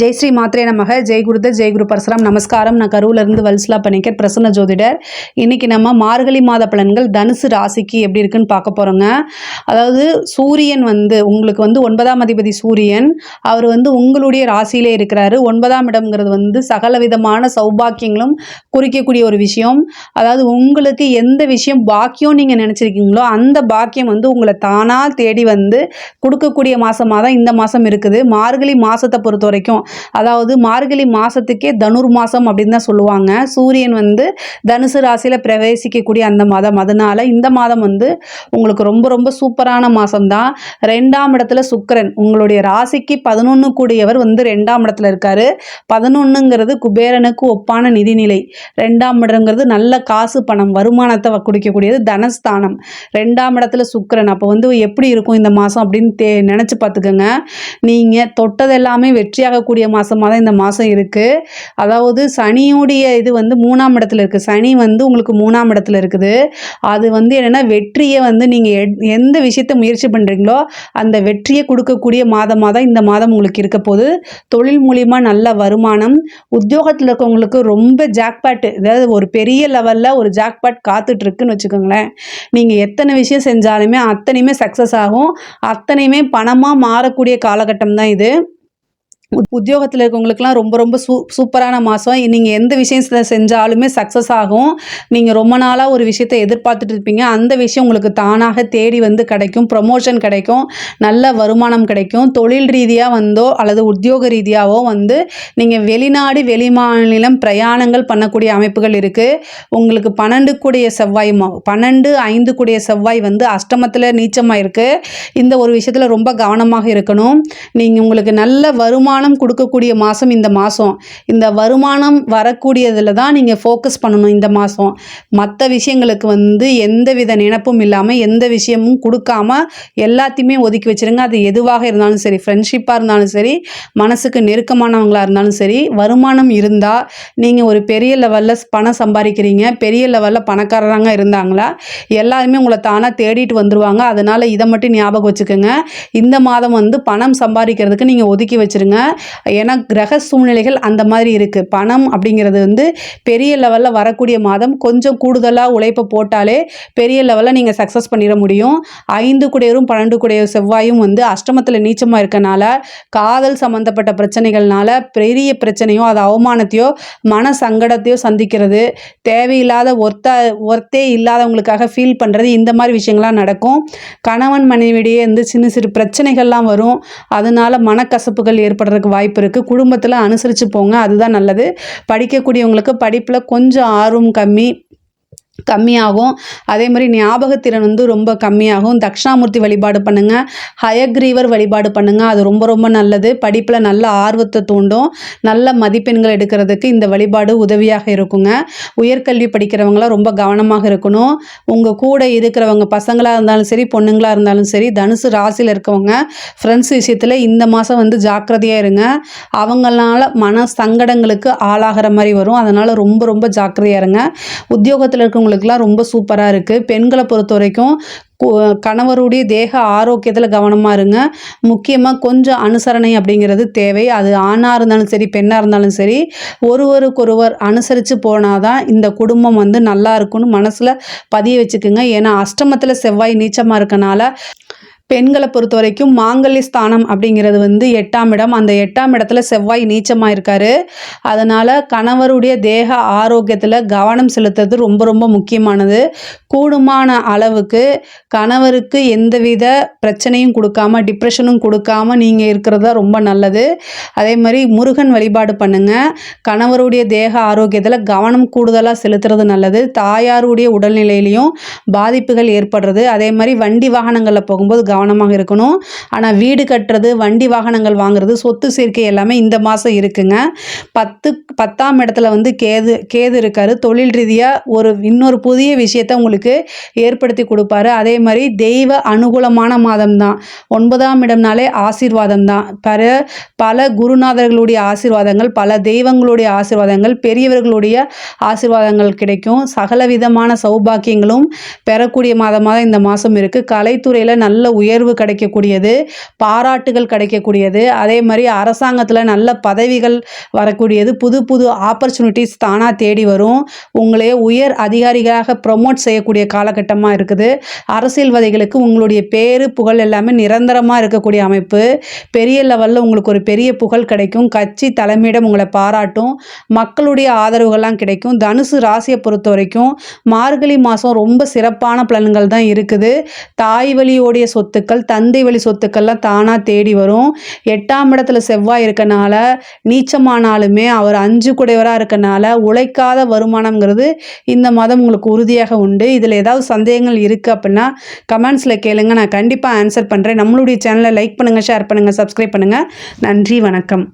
ஜெய் ஸ்ரீ மாத்ரே நமக. ஜெய் குருத ஜெய் குரு பரசுராம். நமஸ்காரம். நான் கரூர்லேருந்து வல்சலா பணிக்கர் பிரசன்ன ஜோதிடர். இன்னைக்கு நம்ம மார்கழி மாத பலன்கள் தனுசு ராசிக்கு எப்படி இருக்குன்னு பார்க்க போகிறோங்க அதாவது சூரியன் வந்து உங்களுக்கு வந்து ஒன்பதாம் அதிபதி சூரியன். அவர் வந்து உங்களுடைய ராசியிலே இருக்கிறாரு. ஒன்பதாம் இடம்ங்கிறது வந்து சகல விதமான சௌபாக்கியங்களும் குறிக்கக்கூடிய ஒரு விஷயம். அதாவது உங்களுக்கு எந்த விஷயம் பாக்கியம் நீங்கள் நினச்சிருக்கீங்களோ அந்த பாக்கியம் வந்து உங்களை தானாக தேடி வந்து கொடுக்கக்கூடிய மாதமாக தான் இந்த மாதம் இருக்குது. மார்கழி மாதத்தை பொறுத்த வரைக்கும் அதாவது மார்கழி மாதத்துக்கே தனுர் மாதம் அப்படின்னு தான் சொல்லுவாங்க. சூரியன் வந்து தனுசு ராசியில் பிரவேசிக்கக்கூடிய அந்த மாதம். அதனால இந்த மாதம் வந்து உங்களுக்கு ரொம்ப ரொம்ப சூப்பரான மாதம் தான். ரெண்டாம் இடத்துல சுக்கரன். உங்களுடைய ராசிக்கு பதினொன்று கூடியவர் வந்து ரெண்டாம் இடத்துல இருக்காரு. பதினொன்றுங்கிறது குபேரனுக்கு ஒப்பான நிதிநிலை. ரெண்டாம் இடங்கிறது நல்ல காசு பணம் வருமானத்தை குடிக்கக்கூடியது தனஸ்தானம். ரெண்டாம் இடத்துல சுக்கரன். அப்போ வந்து எப்படி இருக்கும் இந்த மாதம் அப்படின்னு தே நினச்சி பார்த்துக்கோங்க. நீங்கள் தொட்டதெல்லாமே வெற்றியாகக்கூடிய மாதமாக தான் இந்த மாதம் இருக்குது அதாவது சனியுடைய இது வந்து மூணாம் இடத்துல இருக்குது சனி வந்து உங்களுக்கு மூணாம் இடத்துல இருக்குது. அது வந்து என்னென்னா வெற்றியை வந்து நீங்கள் எந்த விஷயத்தை முயற்சி பண்ணுறீங்களோ அந்த வெற்றியை கொடுக்கக்கூடிய மாதமாக தான் இந்த மாதம் உங்களுக்கு இருக்க போது தொழில் மூலிமா நல்ல வருமானம் உத்தியோகத்தில் இருக்கவங்களுக்கு ரொம்ப ஜாக்பேட் அதாவது ஒரு பெரிய லெவலில் ஒரு ஜாக்பாட் காத்துட்ருக்குன்னு வச்சுக்கோங்களேன். நீங்கள் எத்தனை விஷயம் செஞ்சாலுமே அத்தனையுமே சக்ஸஸ் ஆகும். அத்தனையுமே பணமாக மாறக்கூடிய காலகட்டம் தான் இது. உத்தியோகத்தில் இருக்கவங்களுக்குலாம் ரொம்ப ரொம்ப சூ சூப்பரான மாதம் நீங்கள் எந்த விஷயம் செஞ்சாலுமே சக்ஸஸ் ஆகும். நீங்கள் ரொம்ப நாளாக ஒரு விஷயத்தை எதிர்பார்த்துட்டு இருப்பீங்க. அந்த விஷயம் உங்களுக்கு தானாக தேடி வந்து கிடைக்கும். ப்ரமோஷன் கிடைக்கும். நல்ல வருமானம் கிடைக்கும். தொழில் ரீதியாக வந்தோ அல்லது உத்தியோக ரீதியாகவோ வந்து நீங்கள் வெளிநாடு வெளிமாநிலம் பிரயாணங்கள் பண்ணக்கூடிய அமைப்புகள் இருக்குது உங்களுக்கு பன்னெண்டு கூடிய செவ்வாய் பன்னெண்டு ஐந்து கூடிய செவ்வாய் வந்து அஷ்டமத்தில் நீச்சமாக இருக்குது இந்த ஒரு விஷயத்தில் ரொம்ப கவனமாக இருக்கணும். நீங்கள் உங்களுக்கு நல்ல வருமானம் கொடுக்கக்கூடிய மாதம் இந்த மாதம் இந்த வருமானம் வரக்கூடியதில் தான் நீங்கள் ஃபோக்கஸ் பண்ணணும் இந்த மாதம் மற்ற விஷயங்களுக்கு வந்து எந்த வித நினைப்பும் இல்லாமல் எந்த விஷயமும் கொடுக்காம எல்லாத்தையுமே ஒதுக்கி வச்சுருங்க. அது எதுவாக இருந்தாலும் சரி ஃப்ரெண்ட்ஷிப்பாக இருந்தாலும் சரி மனசுக்கு நெருக்கமானவங்களாக இருந்தாலும் சரி வருமானம் இருந்தால் நீங்கள் ஒரு பெரிய லெவலில் பணம் சம்பாதிக்கிறீங்க. பெரிய லெவலில் பணக்காரராங்க இருந்தாங்களா எல்லாருமே உங்களை தானாக தேடிட்டு வந்துருவாங்க. அதனால் இதை மட்டும் ஞாபகம் வச்சுக்கோங்க. இந்த மாதம் வந்து பணம் சம்பாதிக்கிறதுக்கு நீங்கள் ஒதுக்கி வச்சிருங்க. ஏன்னா கிரக சூழ்நிலைகள் அந்த மாதிரி இருக்குது பணம் அப்படிங்கிறது வந்து பெரிய லெவலில் வரக்கூடிய மாதம் கொஞ்சம் கூடுதலாக உழைப்பை போட்டாலே பெரிய லெவலில் நீங்கள் சக்ஸஸ் பண்ணிட முடியும். ஐந்து குடையரும் பன்னெண்டு குடையர் செவ்வாயும் வந்து அஷ்டமத்தில் நீச்சமாக இருக்கனால காதல் சம்மந்தப்பட்ட பிரச்சனைகள்னால பெரிய பிரச்சனையோ அது அவமானத்தையோ மன சங்கடத்தையோ சந்திக்கிறது. தேவையில்லாத ஒர்த்த ஒர்த்தே இல்லாதவங்களுக்காக ஃபீல் பண்ணுறது இந்த மாதிரி விஷயங்கள்லாம் நடக்கும். கணவன் மனைவிடையே வந்து சின்ன சிறு பிரச்சனைகள்லாம் வரும். அதனால மனக்கசப்புகள் ஏற்படுறதுக்கு வாய்ப்பு இருக்குது குடும்பத்தில் அனுசரித்து போங்க. அதுதான் நல்லது. படிக்கக்கூடியவங்களுக்கு படிப்பில் கொஞ்சம் ஆர்வம் கம்மி. கம்மியாகும். அதே மாதிரி ஞாபகத்திறன் வந்து ரொம்ப கம்மியாகும். தட்சிணாமூர்த்தி வழிபாடு பண்ணுங்கள் ஹயக்ரீவர் வழிபாடு பண்ணுங்கள் அது ரொம்ப ரொம்ப நல்லது. படிப்பில் நல்ல ஆர்வத்தை தூண்டும். நல்ல மதிப்பெண்கள் எடுக்கிறதுக்கு இந்த வழிபாடு உதவியாக இருக்குங்க. உயர்கல்வி படிக்கிறவங்களாம் ரொம்ப கவனமாக இருக்கணும். உங்கள் கூட இருக்கிறவங்க பசங்களாக இருந்தாலும் சரி பொண்ணுங்களாக இருந்தாலும் சரி தனுசு ராசியில் இருக்கவங்க ஃப்ரெண்ட்ஸ் விஷயத்தில் இந்த மாதம் வந்து ஜாக்கிரதையாக இருங்க. அவங்களால மன சங்கடங்களுக்கு ஆளாகிற மாதிரி வரும். அதனால் ரொம்ப ரொம்ப ஜாக்கிரதையாக இருங்க. உத்தியோகத்தில் இருக்கவங்களுக்குலாம் ரொம்ப சூப்பராக இருக்குது பெண்களை பொறுத்த வரைக்கும் கணவருடைய தேக ஆரோக்கியத்தில் கவனமாக இருங்க. முக்கியமாக கொஞ்சம் அனுசரணை அப்படிங்கிறது தேவை. அது ஆணாக இருந்தாலும் சரி பெண்ணாக இருந்தாலும் சரி ஒருவருக்கொருவர் அனுசரித்து போனால் தான் இந்த குடும்பம் வந்து நல்லா இருக்கும்னு மனசில் பதிய வச்சுக்கோங்க. ஏன்னா அஷ்டமத்தில் செவ்வாய் நீச்சமாக இருக்கனால பெண்களை பொறுத்த வரைக்கும் மாங்கல்ய ஸ்தானம் அப்படிங்கிறது வந்து எட்டாம் இடம். அந்த எட்டாம் இடத்துல செவ்வாய் நீச்சமாக இருக்காரு அதனால் கணவருடைய தேக ஆரோக்கியத்தில் கவனம் செலுத்துறது ரொம்ப ரொம்ப முக்கியமானது. கூடுமான அளவுக்கு கணவருக்கு எந்தவித பிரச்சனையும் கொடுக்காம டிப்ரெஷனும் கொடுக்காம நீங்கள் இருக்கிறது தான் ரொம்ப நல்லது. அதே மாதிரி முருகன் வழிபாடு பண்ணுங்கள் கணவருடைய தேக ஆரோக்கியத்தில் கவனம் கூடுதலாக செலுத்துறது நல்லது. தாயாருடைய உடல்நிலையிலையும் பாதிப்புகள் ஏற்படுறது. அதே மாதிரி வண்டி வாகனங்களில் போகும்போது கவனமாக இருக்கணும். ஆனால் வீடு கட்டுறது வண்டி வாகனங்கள் வாங்குறது சொத்து சேர்க்கை எல்லாமே இந்த மாதம் இருக்குங்க. பத்து பத்தாம் இடத்துல வந்து கேது கேது இருக்காரு. தொழில் ரீதியாக ஒரு இன்னொரு புதிய விஷயத்தை உங்களுக்கு ஏற்படுத்தி கொடுப்பாரு. அதே மாதிரி தெய்வ அனுகூலமான மாதம் தான் ஒன்பதாம் இடம்னாலே ஆசீர்வாதம் தான் பல பல குருநாதர்களுடைய ஆசீர்வாதங்கள் பல தெய்வங்களுடைய ஆசீர்வாதங்கள் பெரியவர்களுடைய ஆசீர்வாதங்கள் கிடைக்கும். சகல விதமான சௌபாக்கியங்களும் பெறக்கூடிய மாதமாக இந்த மாதம் இருக்குது கலைத்துறையில் நல்ல உயர் உயர்வு கிடைக்கக்கூடியது பாராட்டுகள் கிடைக்கக்கூடியது. அதே மாதிரி அரசாங்கத்தில் நல்ல பதவிகள் வரக்கூடியது. புது புது ஆப்பர்ச்சுனிட்டிஸ் தானாக தேடி வரும். உங்களே உயர் அதிகாரிகளாக ப்ரொமோட் செய்யக்கூடிய காலகட்டமாக இருக்குது. அரசியல்வாதிகளுக்கு உங்களுடைய பேரு புகழ் எல்லாமே நிரந்தரமாக இருக்கக்கூடிய அமைப்பு. பெரிய லெவலில் உங்களுக்கு ஒரு பெரிய புகழ் கிடைக்கும். கட்சி தலைமையிடம் உங்களை பாராட்டும். மக்களுடைய ஆதரவுகள்லாம் கிடைக்கும். தனுசு ராசியை பொறுத்த வரைக்கும் மார்கழி மாதம் ரொம்ப சிறப்பான பலன்கள் தான் இருக்குது. தாய் வழியோடைய சொத்து சொத்துக்கள் தந்தை வழி சொத்துக்கள்லாம் தானாக தேடி வரும். எட்டாம் இடத்துல செவ்வாய் இருக்கனால நீச்சமானாலுமே அவர் அஞ்சு குடையவராக இருக்கனால உழைக்காத வருமானம்ங்கிறது இந்த மாதம் உங்களுக்கு உறுதியாக உண்டு. இதில் ஏதாவது சந்தேகங்கள் இருக்குது அப்படின்னா கமெண்ட்ஸில் கேளுங்க. நான் கண்டிப்பாக ஆன்சர் பண்ணுறேன் நம்மளுடைய சேனலை லைக் பண்ணுங்கள் ஷேர் பண்ணுங்கள் சப்ஸ்கிரைப் பண்ணுங்கள் நன்றி வணக்கம்.